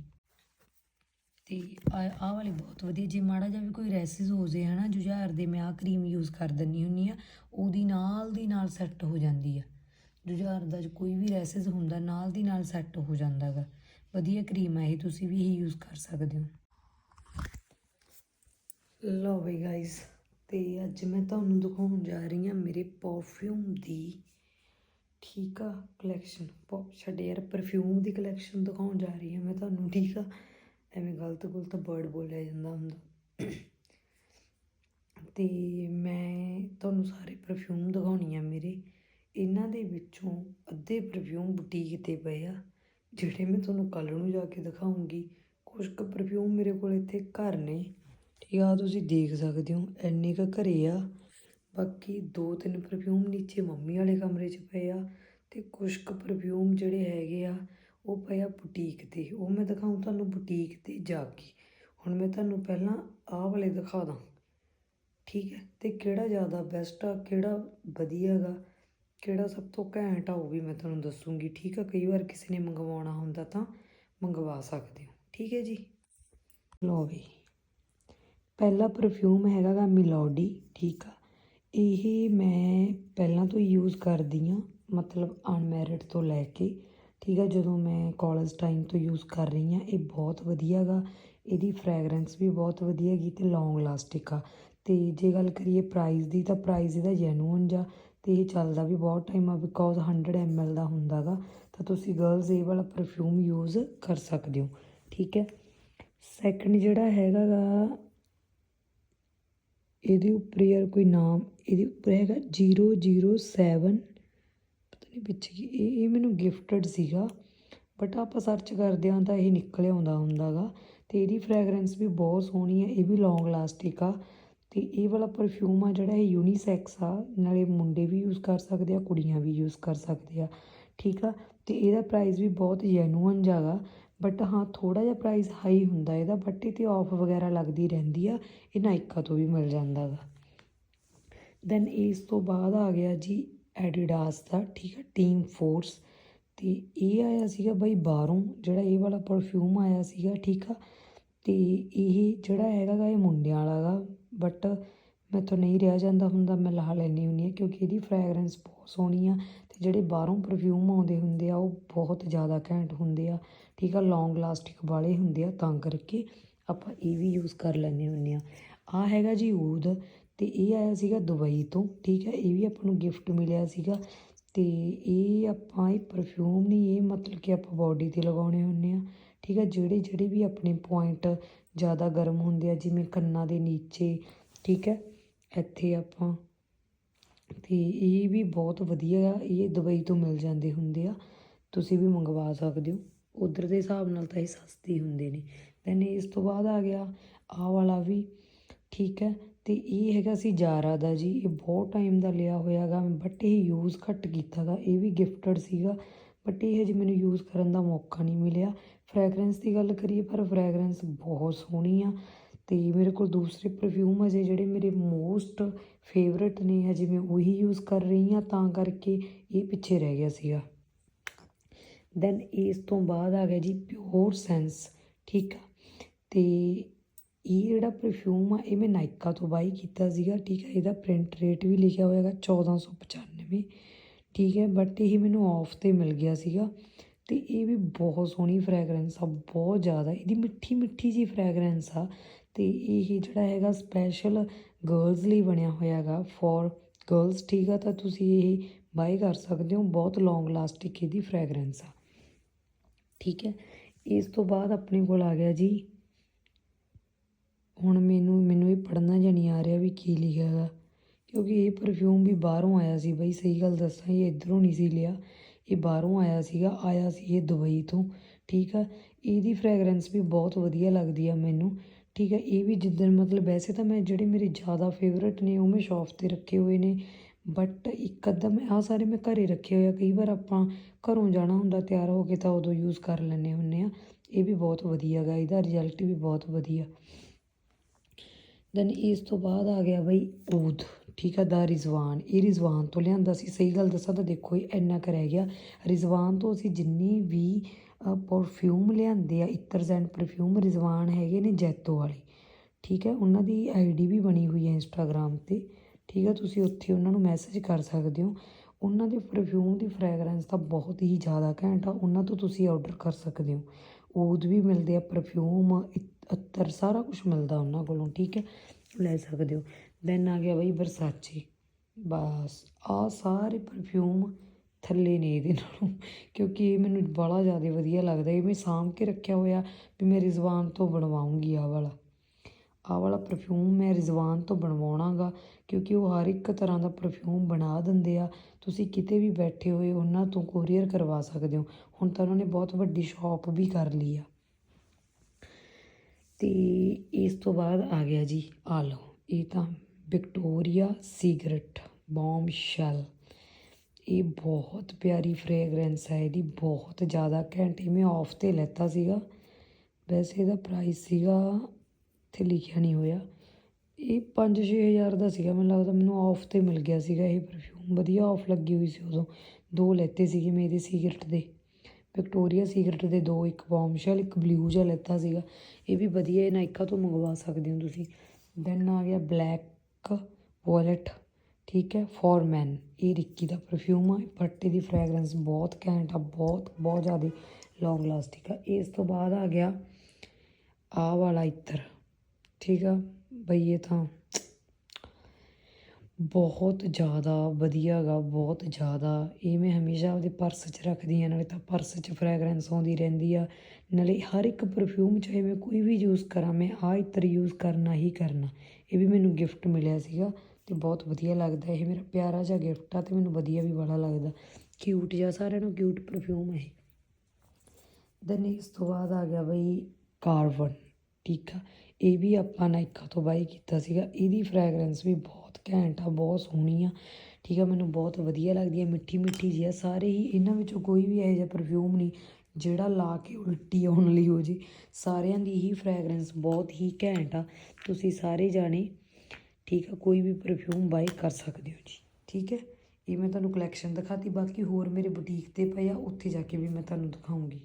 ਤੇ ਆਹ ਆਹ ਵਾਲੀ ਬਹੁਤ ਵਧੀਆ। ਜੇ ਮਾੜਾ ਜਿਹਾ ਵੀ ਕੋਈ ਰੈਸਿਸ ਹੋ ਜੇ, ਹਨਾ, ਜੁਝਾਰ ਦੇ, ਮੈਂ ਆਹ ਕਰੀਮ ਯੂਜ਼ ਕਰ ਦਿੰਨੀ ਹੁੰਨੀ ਆ ਉਹਦੀ ਨਾਲ ਦੀ ਨਾਲ ਸੈੱਟ ਹੋ ਜਾਂਦੀ ਆ। ਜੁਝਾਰ ਦਾ ਜੇ ਕੋਈ ਵੀ ਰੈਸਿਸ ਹੁੰਦਾ, ਨਾਲ ਦੀ ਨਾਲ ਸੈੱਟ ਹੋ ਜਾਂਦਾ ਗਾ। ਵਧੀਆ ਕਰੀਮ ਹੈ ਇਹ, ਤੁਸੀਂ ਵੀ ਇਹ ਯੂਜ਼ ਕਰ ਸਕਦੇ ਹੋ। ਲਓ ਬਈ ਗਾਇਸ ਤੇ ਅੱਜ ਮੈਂ ਤੁਹਾਨੂੰ ਦਿਖਾਉਣ ਜਾ ਰਹੀ ਹਾਂ ਮੇਰੇ ਪਰਫਿਊਮ ਦੀ, ਠੀਕ ਆ ਕਲੈਕਸ਼ਨ ਪop ਛੱਡ ਯਾਰ ਪਰਫਿਊਮ ਦੀ ਕਲੈਕਸ਼ਨ ਦਿਖਾਉਣ ਜਾ ਰਹੀ ਹਾਂ ਮੈਂ ਤੁਹਾਨੂੰ, ਠੀਕ ਆ? ਐਵੇਂ ਗਲਤ ਗੁਲਤ ਵਰਡ ਬੋਲਿਆ ਜਾਂਦਾ ਹੁੰਦਾ। ਤੇ ਮੈਂ ਤੁਹਾਨੂੰ ਸਾਰੇ ਪਰਫਿਊਮ ਦਿਖਾਉਣੀ ਆ ਮੇਰੇ। ਇਹਨਾਂ ਦੇ ਵਿੱਚੋਂ ਅੱਧੇ ਪਰਫਿਊਮ ਬੁਟੀਕ ਤੇ ਪਏ ਆ, ਜਿਹੜੇ ਮੈਂ ਤੁਹਾਨੂੰ ਕੱਲ ਨੂੰ ਜਾ ਕੇ ਦਿਖਾਉਂਗੀ ਕੁਝ ਕੁ ਪਰਫਿਊਮ ਮੇਰੇ ਕੋਲ ਇੱਥੇ ਘਰ ਨੇ। ਠੀਕ ਆ, ਤੁਸੀਂ ਦੇਖ ਸਕਦੇ ਹੋ, ਇੰਨੇ ਕੁ ਘਰੇ ਆ। ਬਾਕੀ ਦੋ ਤਿੰਨ ਪਰਫਿਊਮ ਨੀਚੇ ਮੰਮੀ ਵਾਲੇ ਕਮਰੇ 'ਚ ਪਏ ਆ ਤੇ ਕੁਝ ਕੁ ਪਰਫਿਊਮ ਜਿਹੜੇ ਹੈਗੇ ਆ ਉਹ ਪਏ ਬੁਟੀਕ ਤੇ, ਉਹ ਮੈਂ ਦਿਖਾਊਂ ਤੁਹਾਨੂੰ ਬੁਟੀਕ ਤੇ ਜਾ ਕੇ। ਹੁਣ ਮੈਂ ਤੁਹਾਨੂੰ ਪਹਿਲਾਂ ਆਹ ਵਾਲੇ ਦਿਖਾ ਦਾਂ। ਠੀਕ ਹੈ? ਅਤੇ ਕਿਹੜਾ ਜ਼ਿਆਦਾ ਬੈਸਟ ਆ, ਕਿਹੜਾ ਵਧੀਆ ਗਾ, ਕਿਹੜਾ ਸਭ ਤੋਂ ਘੈਂਟ ਆ ਉਹ ਵੀ ਮੈਂ ਤੁਹਾਨੂੰ ਦੱਸੂਗੀ। ਠੀਕ ਆ? ਕਈ ਵਾਰ ਕਿਸੇ ਨੇ ਮੰਗਵਾਉਣਾ ਹੁੰਦਾ ਤਾਂ ਮੰਗਵਾ ਸਕਦੇ ਹੋ। ਠੀਕ ਹੈ ਜੀ? ਲਓ ਵੀ। ਪਹਿਲਾ ਪਰਫਿਊਮ ਹੈਗਾ ਗਾ ਮਿਲੋਡੀ ਠੀਕ ਆ? ਇਹ ਮੈਂ ਪਹਿਲਾਂ ਤੋਂ ਯੂਜ਼ ਕਰਦੀ ਆ, ਮਤਲਬ ਅਨਮੈਰਿਡ ਤੋਂ ਲੈ ਕੇ। ਠੀਕ ਆ ਜਦੋਂ ਮੈਂ ਕਾਲਜ ਟਾਈਮ ਤੋਂ ਯੂਜ਼ ਕਰ ਰਹੀ ਹਾਂ, ਇਹ ਬਹੁਤ ਵਧੀਆ ਗਾ। ਇਹਦੀ ਫ੍ਰੈਗਰੈਂਸ ਵੀ ਬਹੁਤ ਵਧੀਆ ਹੈਗੀ ਅਤੇ ਲੌਂਗ ਲਾਸਟਿਕ ਆ। ਅਤੇ ਜੇ ਗੱਲ ਕਰੀਏ ਪ੍ਰਾਈਜ਼ ਦੀ, ਤਾਂ ਪ੍ਰਾਈਜ਼ ਇਹਦਾ ਜੈਨੂਅਨ ਜਾ ਅਤੇ ਇਹ ਚੱਲਦਾ ਵੀ ਬਹੁਤ ਟਾਈਮ ਆ ਬਿਕੋਜ਼ 100 ml ਦਾ ਹੁੰਦਾ ਗਾ। ਤਾਂ ਤੁਸੀਂ ਗਰਲਜ਼ ਇਹ ਵਾਲਾ ਪਰਫਿਊਮ ਯੂਜ਼ ਕਰ ਸਕਦੇ ਹੋ, ਠੀਕ ਹੈ। ਸੈਕੰਡ ਜਿਹੜਾ ਹੈਗਾ ਗਾ, ਇਹਦੇ ਉੱਪਰ ਯਾਰ ਕੋਈ ਨਾਮ, ਇਹਦੇ ਉੱਪਰ ਹੈਗਾ 007 ਪਤਾ ਪਿੱਛੇ ਕੀ ਇਹ ਇਹ ਮੈਨੂੰ ਗਿਫਟਡ ਸੀਗਾ ਬਟ ਆਪਾਂ ਸਰਚ ਕਰਦੇ ਹਾਂ ਤਾਂ ਇਹ ਨਿਕਲ ਆਉਂਦਾ ਹੁੰਦਾਗਾ। ਅਤੇ ਇਹਦੀ ਫ੍ਰੈਗਰੈਂਸ ਵੀ ਬਹੁਤ ਸੋਹਣੀ ਹੈ ਇਹ ਵੀ ਲੌਂਗ ਲਾਸਟਿਕ ਆ। ਅਤੇ ਇਹ ਵਾਲਾ ਪਰਫਿਊਮ ਆ ਜਿਹੜਾ ਇਹ ਯੂਨੀਸੈਕਸ ਆ, ਨਾਲੇ ਮੁੰਡੇ ਵੀ ਯੂਜ਼ ਕਰ ਸਕਦੇ ਆ, ਕੁੜੀਆਂ ਵੀ ਯੂਜ਼ ਕਰ ਸਕਦੇ ਆ, ਠੀਕ ਆ? ਅਤੇ ਇਹਦਾ ਪ੍ਰਾਈਸ ਵੀ ਬਹੁਤ ਜੈਨੂਅਨ ਜਾਗਾ ਬਟ ਹਾਂ ਥੋੜਾ ਜਿਹਾ ਪ੍ਰਾਈਸ ਹਾਈ ਹੁੰਦਾ ਇਹਦਾ ਬਟ ਇਹ ਤੇ ਆਫ ਵਗੈਰਾ ਲੱਗਦੀ ਰਹਿੰਦੀ ਆ, ਇਹ ਨਾਇਕਾ ਤੋਂ ਵੀ ਮਿਲ ਜਾਂਦਾ ਗਾ ਦੈਨ ਇਸ ਤੋਂ ਬਾਅਦ ਆ ਗਿਆ ਜੀ ਐਡੀਡਾਸ ਦਾ, ਠੀਕ ਹੈ, ਟੀਮ ਫੋਰਸ। ਤੇ ਇਹ ਆਇਆ ਸੀਗਾ ਬਾਈ ਬਾਹਰੋਂ, ਜਿਹੜਾ ਇਹ ਵਾਲਾ ਪਰਫਿਊਮ ਆਇਆ ਸੀਗਾ, ਠੀਕ ਆ। ਤੇ ਇਹ ਜਿਹੜਾ ਹੈਗਾ ਗਾ, ਇਹ ਮੁੰਡਿਆਂ ਵਾਲਾ ਗਾ ਬਟ ਮੈਥੋਂ ਨਹੀਂ ਰਿਹਾ ਜਾਂਦਾ ਹੁੰਦਾ, ਮੈਂ ਲਾਹ ਲੈਣੀ ਹੁੰਦੀ ਆ ਕਿਉਂਕਿ ਇਹਦੀ ਫ੍ਰੈਗਰੈਂਸ ਬਹੁਤ ਸੋਹਣੀ ਆ। ਤੇ ਜਿਹੜੇ ਬਾਹਰੋਂ ਪਰਫਿਊਮ ਆਉਂਦੇ ਹੁੰਦੇ ਆ, ਉਹ ਬਹੁਤ ਜ਼ਿਆਦਾ ਘੈਂਟ ਹੁੰਦੇ ਆ, ਠੀਕ ਆ ਲੌਂਗ ਲਾਸਟਿਕ ਵਾਲੇ ਹੁੰਦੇ ਆ, ਤਾਂ ਕਰਕੇ ਆਪਾਂ ਇਹ ਵੀ ਯੂਜ਼ ਕਰ ਲੈਂਦੇ ਹੁੰਦੇ ਆ ਆ ਹੈਗਾ ਜੀ ਊਦ ਅਤੇ ਇਹ ਆਇਆ ਸੀਗਾ ਦੁਬਈ ਤੋਂ, ਠੀਕ ਹੈ, ਇਹ ਵੀ ਆਪਾਂ ਨੂੰ ਗਿਫਟ ਮਿਲਿਆ ਸੀਗਾ ਅਤੇ ਇਹ ਆਪਾਂ ਇਹ ਪਰਫਿਊਮ ਨਹੀਂ, ਇਹ ਮਤਲਬ ਕਿ ਆਪਾਂ ਬਾਡੀ ਤੇ ਲਗਾਉਣੇ ਹੁੰਦੇ ਆ, ਠੀਕ ਹੈ, ਜਿਹੜੇ ਜਿਹੜੇ ਵੀ ਆਪਣੇ ਪੁਆਇੰਟ ਜ਼ਿਆਦਾ ਗਰਮ ਹੁੰਦੇ ਆ, ਜਿਵੇਂ ਕੰਨਾਂ ਦੇ ਨੀਚੇ, ਠੀਕ ਹੈ, ਇੱਥੇ ਆਪਾਂ, ਤੇ ਇਹ ਵੀ ਬਹੁਤ ਵਧੀਆ ਆ, ਇਹ ਦੁਬਈ ਤੋਂ ਮਿਲ ਜਾਂਦੇ ਹੁੰਦੇ ਆ, ਤੁਸੀਂ ਵੀ ਮੰਗਵਾ ਸਕਦੇ ਹੋ, ਉਧਰ ਦੇ ਹਿਸਾਬ ਨਾਲ ਤਾਂ ਇਹ ਸਸਤੇ ਹੁੰਦੇ ਨੇ ਦੈਨ ਇਸ ਤੋਂ ਬਾਅਦ ਆ ਗਿਆ ਆਹ ਵਾਲਾ ਵੀ, ਠੀਕ ਹੈ ਅਤੇ ਇਹ ਹੈਗਾ ਸੀ ਜਾਰਾ ਦਾ ਜੀ। ਇਹ ਬਹੁਤ ਟਾਈਮ ਦਾ ਲਿਆ ਹੋਇਆ ਗਾ। ਬਟ ਇਹ ਯੂਜ਼ ਘੱਟ ਕੀਤਾ ਗਾ। ਇਹ ਵੀ ਗਿਫਟਡ ਸੀਗਾ। ਬਟ ਇਹ ਹਜੇ ਮੈਨੂੰ ਯੂਜ਼ ਕਰਨ ਦਾ ਮੌਕਾ ਨਹੀਂ ਮਿਲਿਆ। ਫ੍ਰੈਗਰੈਂਸ ਦੀ ਗੱਲ ਕਰੀਏ ਪਰ ਫ੍ਰੈਗਰੈਂਸ ਬਹੁਤ ਸੋਹਣੀ ਆ। ਤੇ ਮੇਰੇ ਕੋਲ ਦੂਸਰੇ ਪਰਫਿਊਮ ਅਜੇ ਜਿਹੜੇ ਮੇਰੇ ਮੋਸਟ ਫੇਵਰਟ ਨੇ। ਹਜੇ ਮੈਂ ਉਹੀ ਯੂਜ਼ ਕਰ ਰਹੀ ਹਾਂ ਤਾਂ ਕਰਕੇ ਇਹ ਪਿੱਛੇ ਰਹਿ ਗਿਆ ਸੀਗਾ। ਦੈਨ ਇਸ ਤੋਂ ਬਾਅਦ ਆ ਗਿਆ ਜੀ ਪਿਓਰ ਸੈਂਸ ਠੀਕ ਆ। ਤੇ ਇਹ ਜਿਹੜਾ ਪਰਫਿਊਮ ਆ, ਇਹ ਮੈਂ ਨਾਇਕਾ ਤੋਂ ਬਾਈ ਕੀਤਾ ਸੀਗਾ, ਠੀਕ ਹੈ? ਇਹਦਾ ਪ੍ਰਿੰਟ ਰੇਟ ਵੀ ਲਿਖਿਆ ਹੋਇਆ ਹੈਗਾ 1495 ਠੀਕ ਹੈ? ਬਟ ਇਹ ਮੈਨੂੰ ਆਫ ਤੇ ਮਿਲ ਗਿਆ ਸੀਗਾ ਤੇ ਇਹ ਵੀ ਬਹੁਤ ਸੋਹਣੀ ਫ੍ਰੈਗਰੈਂਸ ਆ, ਬਹੁਤ ਜ਼ਿਆਦਾ। ਇਹਦੀ ਮਿੱਠੀ ਮਿੱਠੀ ਜੀ ਫ੍ਰੈਗਰੈਂਸ ਆ ਤੇ ਇਹ ਜਿਹੜਾ ਹੈਗਾ ਸਪੈਸ਼ਲ ਗਰਲਸ ਲਈ ਬਣਿਆ ਹੋਇਆ ਹੈਗਾ ਫॉर ਗਰਲਸ ਠੀਕ ਆ? ਤਾਂ ਤੁਸੀਂ ਇਹ ਬਾਈ ਕਰ ਸਕਦੇ ਹੋ, ਬਹੁਤ ਲੌਂਗ ਲਾਸਟਿਕ ਇਹਦੀ ਫ੍ਰੈਗਰੈਂਸ ਆ, ਠੀਕ ਹੈ? ਇਸ ਤੋਂ ਬਾਅਦ ਆਪਣੇ ਕੋਲ ਆ ਗਿਆ ਜੀ ਹੁਣ ਮੈਨੂੰ ਮੈਨੂੰ ਇਹ ਪੜ੍ਹਨਾ ਜਾਂ ਨਹੀਂ ਆ ਰਿਹਾ ਵੀ ਕੀ ਲਿਖਿਆ ਹੈਗਾ। ਕਿਉਂਕਿ ਇਹ ਪਰਫਿਊਮ ਵੀ ਬਾਹਰੋਂ ਆਇਆ ਸੀ ਬਈ, ਸਹੀ ਗੱਲ ਦੱਸਾਂ, ਇਹ ਇਧਰੋਂ ਨਹੀਂ ਸੀ ਲਿਆ। ਇਹ ਬਾਹਰੋਂ ਆਇਆ ਸੀਗਾ, ਆਇਆ ਸੀ ਇਹ ਦੁਬਈ ਤੋਂ, ਠੀਕ ਆ? ਇਹਦੀ ਫ੍ਰੈਗਰੈਂਸ ਵੀ ਬਹੁਤ ਵਧੀਆ ਲੱਗਦੀ ਆ ਮੈਨੂੰ, ਠੀਕ ਆ? ਇਹ ਵੀ ਜਿੱਦਣ, ਮਤਲਬ ਵੈਸੇ ਤਾਂ ਮੈਂ ਜਿਹੜੇ ਮੇਰੇ ਜ਼ਿਆਦਾ ਫੇਵਰਟ ਨੇ, ਉਹ ਮੈਂ ਸ਼ੌਪ ਤੇ ਰੱਖੇ ਹੋਏ ਨੇ ਬਟ ਇੱਕ ਅੱਧਾ ਮੈਂ ਆ ਸਾਰੇ ਮੈਂ ਘਰੇ ਰੱਖੇ ਹੋਏ ਆ। ਕਈ ਵਾਰ ਆਪਾਂ ਘਰੋਂ ਜਾਣਾ ਹੁੰਦਾ, ਤਿਆਰ ਹੋ ਕੇ ਤਾਂ ਉਦੋਂ ਯੂਜ਼ ਕਰ ਲੈਂਦੇ ਹੁੰਨੇ ਆ। ਇਹ ਵੀ ਬਹੁਤ ਵਧੀਆ ਗਾ ਇਹਦਾ ਰਿਜ਼ਲਟ ਵੀ ਬਹੁਤ ਵਧੀਆ। ਦੈਨ ਇਸ ਤੋਂ ਬਾਅਦ ਆ ਗਿਆ ਬਈ ਊਦ, ਠੀਕ ਆ, ਦਾ ਰਿਜ਼ਵਾਨ। ਇਹ ਰਿਜ਼ਵਾਨ ਤੋਂ ਲਿਆਂਦਾ ਸੀ। ਸਹੀ ਗੱਲ ਦੱਸਾਂ ਤਾਂ ਦੇਖੋ, ਇਹ ਇੰਨਾ ਕੁ ਰਹਿ ਗਿਆ। ਰਿਜ਼ਵਾਨ ਤੋਂ ਅਸੀਂ ਜਿੰਨੇ ਵੀ ਪਰਫਿਊਮ ਲਿਆਂਦੇ ਆ ਇਤਰਸ ਐਂਡ ਪਰਫਿਊਮ ਰਿਜ਼ਵਾਨ ਹੈਗੇ ਨੇ ਜੈਤੋ ਵਾਲੇ। ਠੀਕ ਹੈ, ਉਹਨਾਂ ਦੀ ਆਈਡੀ ਵੀ ਬਣੀ ਹੋਈ ਹੈ ਇੰਸਟਾਗ੍ਰam ਤੇ। ਠੀਕ ਹੈ, ਤੁਸੀਂ ਉੱਥੇ ਉਹਨਾਂ ਨੂੰ ਮੈਸੇਜ ਕਰ ਸਕਦੇ ਹੋ। ਉਹਨਾਂ ਦੇ ਪਰਫਿਊਮ ਦੀ ਫ੍ਰੈਗਰੈਂਸ ਤਾਂ ਬਹੁਤ ਹੀ ਜ਼ਿਆਦਾ ਘੈਂਟ ਆ। ਉਹਨਾਂ ਤੋਂ ਤੁਸੀਂ ਆਰਡਰ ਕਰ ਸਕਦੇ ਹੋ। ਊਦ ਵੀ ਮਿਲਦੇ ਆ ਪਰਫਿਊਮ ਅਤਰ ਸਾਰਾ ਕੁਝ ਮਿਲਦਾ ਉਹਨਾਂ ਕੋਲੋਂ, ਠੀਕ ਹੈ? ਲੈ ਸਕਦੇ ਹੋ। ਦੈਨ ਆ ਗਿਆ ਬਈ ਵਰਸਾਚੇ ਬਸ, ਆ ਸਾਰੇ ਪਰਫਿਊਮ ਥੱਲੇ ਨੇ ਇਹਦੇ ਨਾਲੋਂ, ਕਿਉਂਕਿ ਇਹ ਮੈਨੂੰ ਬੜਾ ਜ਼ਿਆਦਾ ਵਧੀਆ ਲੱਗਦਾ। ਇਹ ਮੈਂ ਸਾਂਭ ਕੇ ਰੱਖਿਆ ਹੋਇਆ ਵੀ ਮੈਂ ਰਿਜ਼ਵਾਨ ਤੋਂ ਬਣਵਾਉਂਗੀ ਆ ਵਾਲਾ। ਆਹ ਵਾਲਾ ਪਰਫਿਊਮ ਮੈਂ ਰਿਜ਼ਵਾਨ ਤੋਂ ਬਣਵਾਉਣਾਗਾ, ਕਿਉਂਕਿ ਉਹ ਹਰ ਇੱਕ ਤਰ੍ਹਾਂ ਦਾ ਪਰਫਿਊਮ ਬਣਾ ਦਿੰਦੇ ਆ। ਤੁਸੀਂ ਕਿਤੇ ਵੀ ਬੈਠੇ ਹੋਏ ਉਹਨਾਂ ਤੋਂ ਕੋਰੀਅਰ ਕਰਵਾ ਸਕਦੇ ਹੋ। ਹੁਣ ਤਾਂ ਉਹਨਾਂ ਨੇ ਬਹੁਤ ਵੱਡੀ ਸ਼ਾਪ ਵੀ ਕਰ ਲਈ ਆ। ਤੇ ਇਸ ਤੋਂ ਬਾਅਦ ਆ ਗਿਆ ਜੀ ਆ ਲਓ ਇਹ ਤਾਂ ਵਿਕਟੋਰੀਆ ਸਿਗਰਟ, ਬੌਮ ਸ਼ੈਲ। ਇਹ ਬਹੁਤ ਪਿਆਰੀ ਫ੍ਰੈਗਰੈਂਸ ਹੈ, ਇਹਦੀ ਬਹੁਤ ਜ਼ਿਆਦਾ ਘੈਂਟ। ਮੈਂ ਆਫ ਤੇ ਲੈਤਾ ਸੀਗਾ। ਵੈਸੇ ਇਹਦਾ ਪ੍ਰਾਈਸ ਸੀਗਾ, ਇੱਥੇ ਲਿਖਿਆ ਨਹੀਂ ਹੋਇਆ। ਇਹ 5-6 ਹਜ਼ਾਰ ਦਾ ਸੀਗਾ, ਮੈਨੂੰ ਲੱਗਦਾ ਮੈਨੂੰ ਆਫ ਤੇ ਮਿਲ ਗਿਆ ਸੀਗਾ ਇਹ ਪਰਫਿਊਮ ਵਧੀਆ ਆਫ ਲੱਗੀ ਹੋਈ ਸੀ ਉਦੋਂ। ਦੋ ਲੈਤੇ ਸੀਗੇ ਮੈਂ ਇਹਦੇ ਸਿਗਰਟ ਦੇ। ਵਿਕਟੋਰੀਆ ਸਿਗਰਟ ਦੇ ਦੋ, ਇੱਕ ਬੌਮਸ਼ੈਲ ਇੱਕ ਬਲੂ ਜਿਹਾ ਲੈਤਾ ਸੀਗਾ। ਇਹ ਵੀ ਵਧੀਆ, ਇਹ ਨਾਇਕਾ ਤੋਂ ਮੰਗਵਾ ਸਕਦੇ ਹੋ ਤੁਸੀਂ। ਦੈਨ ਆ ਗਿਆ ਬਲੈਕ ਵਾਲਟ ਠੀਕ ਹੈ ਫॉर men ਇਹ ਰਿੱਕੀ ਦਾ ਪਰਫਿਊਮ ਆ ਬਟ ਇਹਦੀ ਫ੍ਰੈਗਰੈਂਸ ਬਹੁਤ ਘੈਂਟ ਆ, ਬਹੁਤ ਬਹੁਤ ਜ਼ਿਆਦਾ ਲੌਂਗ ਲਾਸਟਿਕ ਆ। ਇਸ ਤੋਂ ਬਾਅਦ ਆ ਗਿਆ ਆ ਵਾਲਾ ਇੱਤਰ ਠੀਕ ਆ, ਬਈ ਇਹ ਤਾਂ ਬਹੁਤ ਜ਼ਿਆਦਾ ਵਧੀਆ ਗਾ, ਬਹੁਤ ਜ਼ਿਆਦਾ। ਇਹ ਮੈਂ ਹਮੇਸ਼ਾ ਆਪਦੇ ਪਰਸ 'ਚ ਰੱਖਦੀ ਹਾਂ ਨਾਲੇ ਤਾਂ ਪਰਸ 'ਚ ਫ੍ਰੈਗਰੈਂਸ ਆਉਂਦੀ ਰਹਿੰਦੀ ਆ। ਨਾਲੇ ਹਰ ਇੱਕ ਪਰਫਿਊਮ ਚਾਹੇ ਮੈਂ ਕੋਈ ਵੀ ਯੂਜ਼ ਕਰਾਂ, ਮੈਂ ਆਹ ਇੱਤਰ ਯੂਜ਼ ਕਰਨਾ ਹੀ ਕਰਨਾ। ਇਹ ਵੀ ਮੈਨੂੰ ਗਿਫਟ ਮਿਲਿਆ ਸੀਗਾ ਤੇ ਬਹੁਤ ਵਧੀਆ ਲੱਗਦਾ। ਇਹ ਮੇਰਾ ਪਿਆਰਾ ਜਿਹਾ ਗਿਫਟ ਆ ਤੇ ਮੈਨੂੰ ਵਧੀਆ ਵੀ ਬੜਾ ਲੱਗਦਾ। ਕਿਊਟ ਜਿਹਾ ਸਾਰਿਆਂ ਨੂੰ ਕਿਊਟ ਪਰਫਿਊਮ ਹੈ ਦੈਨ ਇਸ ਤੋਂ ਬਾਅਦ ਆ ਗਿਆ ਬਈ ਕਾਰਬਨ ਠੀਕ ਆ? ਇਹ ਵੀ ਆਪਾਂ ਨਾਇਕਾ ਤੋਂ ਬਾਈ ਕੀਤਾ ਸੀਗਾ। ਇਹਦੀ ਫ੍ਰੈਗਰੈਂਸ ਵੀ ਬਹੁਤ ਘੈਂਟ ਆ ਬਹੁਤ ਸੋਹਣੀ ਆ ਠੀਕ ਆ, ਮੈਨੂੰ ਬਹੁਤ ਵਧੀਆ ਲੱਗਦੀ ਹੈ ਮਿੱਠੀ ਮਿੱਠੀ ਜਿਹੀ ਆ, ਸਾਰੇ ਹੀ ਇਹਨਾਂ ਵਿੱਚੋਂ ਕੋਈ ਵੀ ਇਹੋ ਜਿਹਾ ਪਰਫਿਊਮ ਨਹੀਂ, ਜਿਹੜਾ ਲਾ ਕੇ ਉਲਟੀ ਆਉਣ ਲਈ ਹੋ ਜੇ, ਸਾਰਿਆਂ ਦੀ ਹੀ ਫ੍ਰੈਗਰੈਂਸ ਬਹੁਤ ਹੀ ਘੈਂਟ ਆ, ਤੁਸੀਂ ਸਾਰੇ ਜਾਣੇ, ਠੀਕ ਆ, ਕੋਈ ਵੀ ਪਰਫਿਊਮ ਬਾਈ ਕਰ ਸਕਦੇ ਹੋ ਜੀ, ਠੀਕ ਹੈ, ਇਹ ਮੈਂ ਤੁਹਾਨੂੰ ਕਲੈਕਸ਼ਨ ਦਿਖਾਤੀ, ਬਾਕੀ ਹੋਰ ਮੇਰੇ ਬੁਟੀਕ ਤੇ ਪਏ ਆ, ਉੱਥੇ ਜਾ ਕੇ ਵੀ ਮੈਂ ਤੁਹਾਨੂੰ ਦਿਖਾਉਂਗੀ।